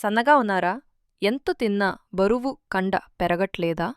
సన్నగా ఉన్నారా? ఎంత తిన్నా బరువు కండ పెరగట్లేదా?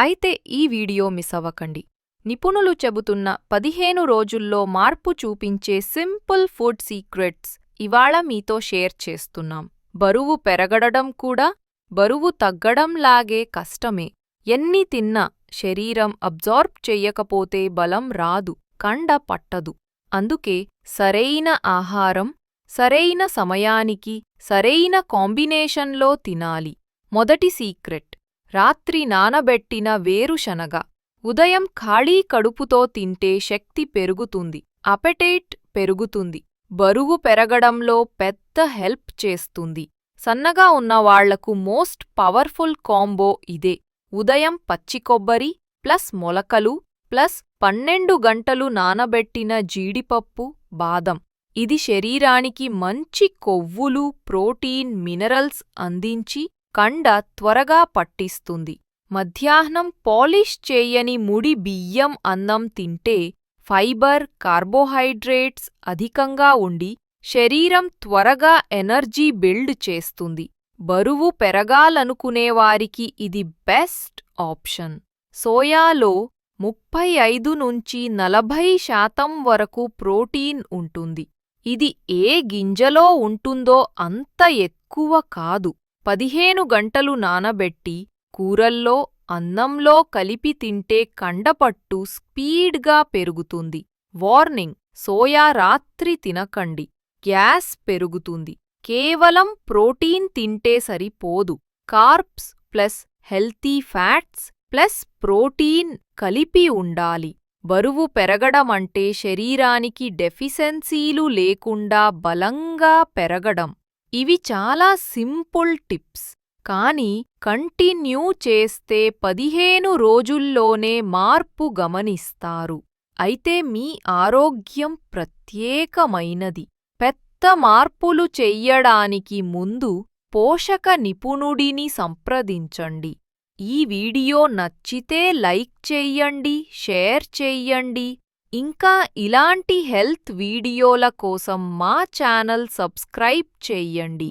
అయితే ఈ వీడియో మిస్ అవ్వకండి. నిపుణులు చెబుతున్న పదిహేను రోజుల్లో మార్పు చూపించే సింపుల్ ఫుడ్ సీక్రెట్స్ ఇవాళ మీతో షేర్ చేస్తున్నాం. బరువు పెరగడడం కూడా బరువు తగ్గడంలాగే కష్టమే. ఎన్ని తిన్నా శరీరం అబ్జార్బ్ చెయ్యకపోతే బలం రాదు కండ పట్టదు. అందుకే సరైన ఆహారం సరైన సమయానికి సరైన కాంబినేషన్లో తినాలి. మొదటి సీక్రెట్. రాత్రి నానబెట్టిన వేరుశనగ ఉదయం ఖాళీ కడుపుతో తింటే శక్తి పెరుగుతుంది. అపెటేట్ పెరుగుతుంది. బరువు పెరగడంలో పెద్ద హెల్ప్ చేస్తుంది. సన్నగా ఉన్నవాళ్ళకు మోస్ట్ పవర్ఫుల్ కాంబో ఇదే. ఉదయం పచ్చి కొబ్బరి ప్లస్ మొలకలు ప్లస్ పన్నెండు గంటలు నానబెట్టిన జీడిపప్పు బాదం. ఇది శరీరానికి మంచి కొవ్వులు ప్రోటీన్ మినరల్స్ అందించి కండ త్వరగా పట్టిస్తుంది. మధ్యాహ్నం పాలిష్ చేయని ముడి బియ్యం అన్నం తింటే ఫైబర్ కార్బోహైడ్రేట్స్ అధికంగా ఉండి శరీరం త్వరగా ఎనర్జీ బిల్డ్ చేస్తుంది. బరువు పెరగాలనుకునేవారికి ఇది బెస్ట్ ఆప్షన్. సోయాలో ముప్పై ఐదు నుంచి నలభై శాతం వరకు ప్రోటీన్ ఉంటుంది. ఇది ఏ గింజలో ఉంటుందో అంత ఎక్కువ కాదు. పదిహేను గంటలు నానబెట్టి కూరల్లో అన్నంలో కలిపి తింటే కండపట్టు స్పీడ్గా పెరుగుతుంది. వార్నింగ్ సోయా రాత్రి తినకండి. గ్యాస్ పెరుగుతుంది. కేవలం ప్రోటీన్ తింటే సరిపోదు. Carbs plus healthy fats plus protein కలిపి ఉండాలి. బరువు పెరగడమంటే శరీరానికి డెఫిసెన్సీలు లేకుండా బలంగా పెరగడం. ఇవి చాలా సింపుల్ టిప్స్. కానీ కంటిన్యూ చేస్తే పదిహేను రోజుల్లోనే మార్పు గమనిస్తారు. అయితే మీ ఆరోగ్యం ప్రత్యేకమైనది. పెద్ద మార్పులు చెయ్యడానికి ముందు పోషక నిపుణుడిని సంప్రదించండి. ఈ వీడియో నచ్చితే లైక్ చెయ్యండి షేర్ చెయ్యండి. ఇంకా ఇలాంటి హెల్త్ వీడియోల కోసం మా ఛానల్ సబ్స్క్రైబ్ చెయ్యండి.